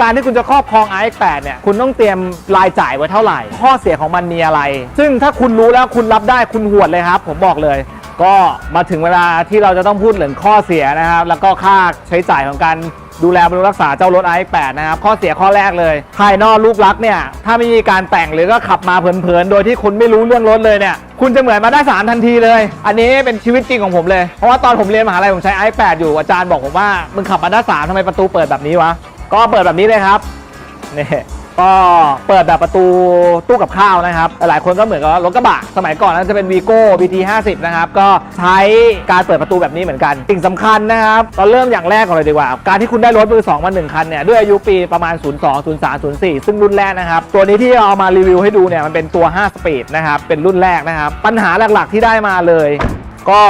การที่คุณจะครอบครอง iX8 เนี่ยคุณต้องเตรียมรายจ่ายไว้เท่าไหร่ ข้อเสียของมันมีอะไร ซึ่งถ้าคุณรู้แล้วคุณรับได้คุณหวดเลยครับ ผมบอกเลย ก็มาถึงเวลาที่เราจะต้องพูดถึงข้อเสียนะครับ แล้วก็ค่าใช้จ่ายของการดูแลบำรุงรักษาเจ้ารถ iX8 นะครับ ข้อเสียข้อแรกเลย ภายนอกลูกรักเนี่ย ถ้าไม่มีการแต่งหรือก็ขับมาเพลินๆ โดยที่คุณไม่รู้เรื่องรถเลยเนี่ย คุณจะเหมือนมาได้สารทันทีเลย อันนี้เป็นชีวิตจริงของผมเลย เพราะว่าตอนผมเรียนมหาลัยผมใช้ i8 อยู่อาจารย์บอกผมว่ามึงขับมาได้สารทำไมประตูเปิดแบบนี้วะ ก็เปิดแบบนี้เลยครับนี่ก็เปิดแบบประตูตู้กับข้าวนะครับ หลายคนก็เหมือนกับรถกระบะสมัยก่อนนั้นจะเป็น Vigo BT 50นะครับ ก็ใช้การเปิดประตูแบบนี้เหมือนกัน สิ่งสำคัญนะครับเราเริ่มอย่างแรกก่อนเลยดีกว่า การที่คุณได้รถมือ2มา1คันเนี่ย ด้วยอายุปีประมาณ 02 03 04 ซึ่งรุ่นแรกนะครับ ตัวนี้ที่เอามารีวิวให้ดูเนี่ยมันเป็นตัว 5 สปีดนะครับเป็นรุ่นแรกนะครับ ปัญหาหลักๆที่ได้มาเลย ก็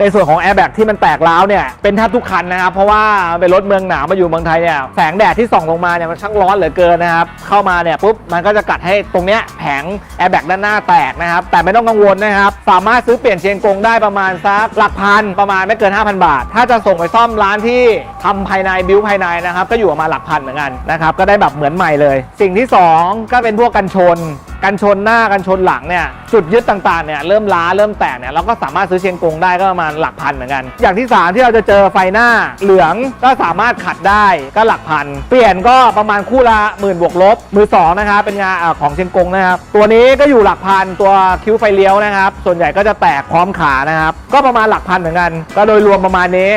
ในส่วนของแอร์แบ็กที่มันแตกร้าวเนี่ยเป็นแทบทุกคันนะครับ เพราะว่าเป็นรถเมืองหนาวมาอยู่เมืองไทยเนี่ยแสงแดดที่ส่องลงมาเนี่ยมันช่างร้อนเหลือเกินนะครับ เข้ามาเนี่ยปุ๊บมันก็จะกัดให้ตรงเนี้ยแผงแอร์แบ็กด้านหน้าแตกนะครับ แต่ไม่ต้องกังวลนะครับ สามารถซื้อเปลี่ยนเชียงกงได้ประมาณสักหลักพันประมาณไม่เกิน 5,000 บาท ถ้าจะส่งไปซ่อมร้านที่ทำภายในบิวภายในนะครับก็อยู่ประมาณหลักพันเหมือนกันนะครับก็ได้แบบเหมือนใหม่เลย สิ่งที่สองก็เป็นพวกกันชน กันชนหน้ากันชนหลังเนี่ยจุดยึดต่างๆเนี่ยเริ่มล้าเริ่มแตกเนี่ยเราก็สามารถซื้อเชียงกงได้ก็ประมาณหลักพันเหมือนกัน อย่างที่ 3 ที่เราจะเจอไฟหน้าเหลืองก็สามารถขัดได้ก็หลักพัน เปลี่ยนก็ประมาณคู่ละหมื่นบวกลบมือสองนะครับเป็นงานอ่าของเชียงกงนะครับตัวนี้ก็อยู่หลักพันตัวคิ้วไฟเลี้ยวนะครับส่วนใหญ่ก็จะแตกพร้อมขานะครับก็ประมาณหลักพันเหมือนกัน ก็โดยรวมประมาณนี้